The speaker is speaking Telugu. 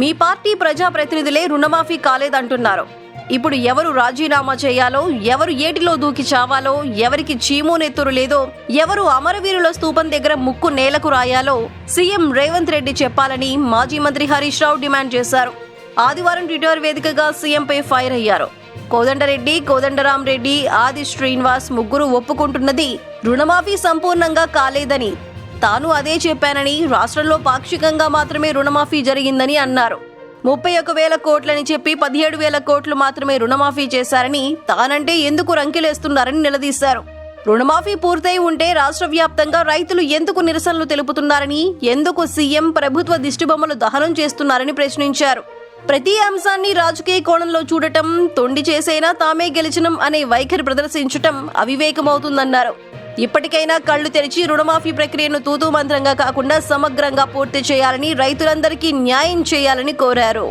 మీ పార్టీ ప్రజాప్రతినిధులే రుణమాఫీ కాలేదంటున్నారు. ఇప్పుడు ఎవరు రాజీనామా చేయాలో ఎవరు ఏటిలో దూకి చావాలో ఎవరికి చీము నెత్తురు లేదో ఎవరు అమరవీరుల స్తూపం దగ్గర ముక్కు నేలకు రాయాలో సీఎం రేవంత్ రెడ్డి చెప్పాలని మాజీ మంత్రి హరీష్ రావు డిమాండ్ చేశారు. ఆదివారం ట్విట్టర్ వేదికగా సీఎంపై ఫైర్ అయ్యారు. కోదండరెడ్డి కోదండరాం రెడ్డి ఆది శ్రీనివాస్ ముగ్గురు ఒప్పుకుంటున్నది రుణమాఫీ సంపూర్ణంగా కాలేదని తాను అదే చెప్పానని రాష్ట్రంలో పాక్షికంగా మాత్రమే రుణమాఫీ జరిగిందని అన్నారు. ముప్పై ఒక వేల కోట్లని చెప్పి పదిహేడు వేల కోట్లు మాత్రమే రుణమాఫీ చేశారని తానంటే ఎందుకు రంకెలేస్తున్నారని నిలదీశారు. రుణమాఫీ పూర్తయి ఉంటే రాష్ట్ర వ్యాప్తంగా రైతులు ఎందుకు నిరసనలు తెలుపుతున్నారని ఎందుకు సీఎం ప్రభుత్వ దిష్టిబొమ్మలు దహనం చేస్తున్నారని ప్రశ్నించారు. ప్రతి అంశాన్ని రాజకీయ కోణంలో చూడటం తొండి చేసైనా తామే గెలిచినం అనే వైఖరి ప్రదర్శించటం అవివేకమవుతుందన్నారు. ఇప్పటికైనా కళ్ళు తెరిచి రుణమాఫీ ప్రక్రియను తూతూ మంత్రంగా కాకుండా సమగ్రంగా పూర్తి చేయాలని రైతులందరికీ న్యాయం చేయాలని కోరారు.